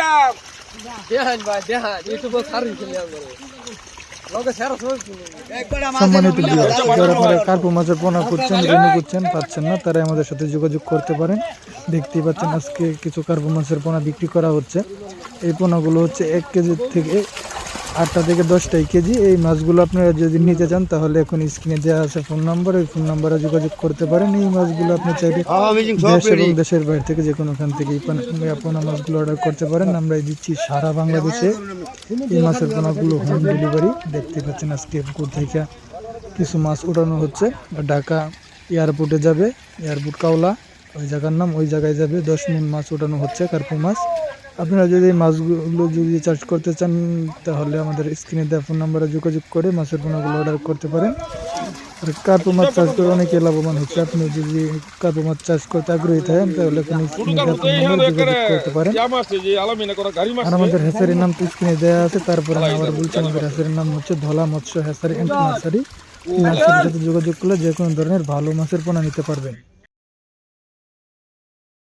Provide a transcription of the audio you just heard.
সব সম্মানিত যারা আপনারা কার্পু মাছের পোনা করছেন রেনু করছেন পাচ্ছেন না তারা আমাদের সাথে যোগাযোগ করতে পারেন। দেখতেই পাচ্ছেন আজকে কিছু কার্পু মাছের পোনা বিক্রি করা হচ্ছে। এই পোনাগুলো হচ্ছে এক কেজি থেকে আটটা থেকে দশটাই কেজি। এই মাছগুলো আপনারা যদি নিতে চান তাহলে এখন স্ক্রিনে দেওয়া আছে ফোন নাম্বার। ওই ফোন নাম্বারে যোগাযোগ করতে পারেন। এই মাছগুলো আপনি চাইলে দেশ এবং দেশের বাইরে থেকে যে কোনোখান থেকে পোনা- মাছগুলো অর্ডার করতে পারেন। আমরা দিচ্ছি সারা বাংলাদেশে। এই মাছের পোনাগুলো হোম ডেলিভারি দেখতে পাচ্ছেন আজকে থেকে কিছু মাছ উঠানো হচ্ছে। ঢাকা এয়ারপোর্টে যাবে। এয়ারপোর্ট কাওলা। ওই জায়গার নাম, ওই জায়গায় যাবে। দশ মিনিট মাছ ওঠানো হচ্ছে, কার্পু মাছ। আপনারা যদি মাছগুলো যদি চার্জ করতে চান, তাহলে আমাদের স্ক্রিনে দেওয়া ফোন নাম্বারে যোগাযোগ করে মাছের পোনাগুলো অর্ডার করতে পারেন। আর কার্পু মাছ চাষ করে অনেকে লাভবান হচ্ছে। আপনি যদি কার্পু মাছ চাষ করতে আগ্রহী থাকেন, তাহলে যোগাযোগ করতে পারেন। আর আমাদের হ্যাসারির নাম তো স্ক্রিনে দেওয়া আছে। তারপরে আবার বলছি, আমাদের হ্যাসারির নাম হচ্ছে ধলা মৎস্য হ্যাসারি অ্যান্ড নার্সারি। সাথে যোগাযোগ করলে যে কোনো ধরনের ভালো মাছের পোনা নিতে পারবেন।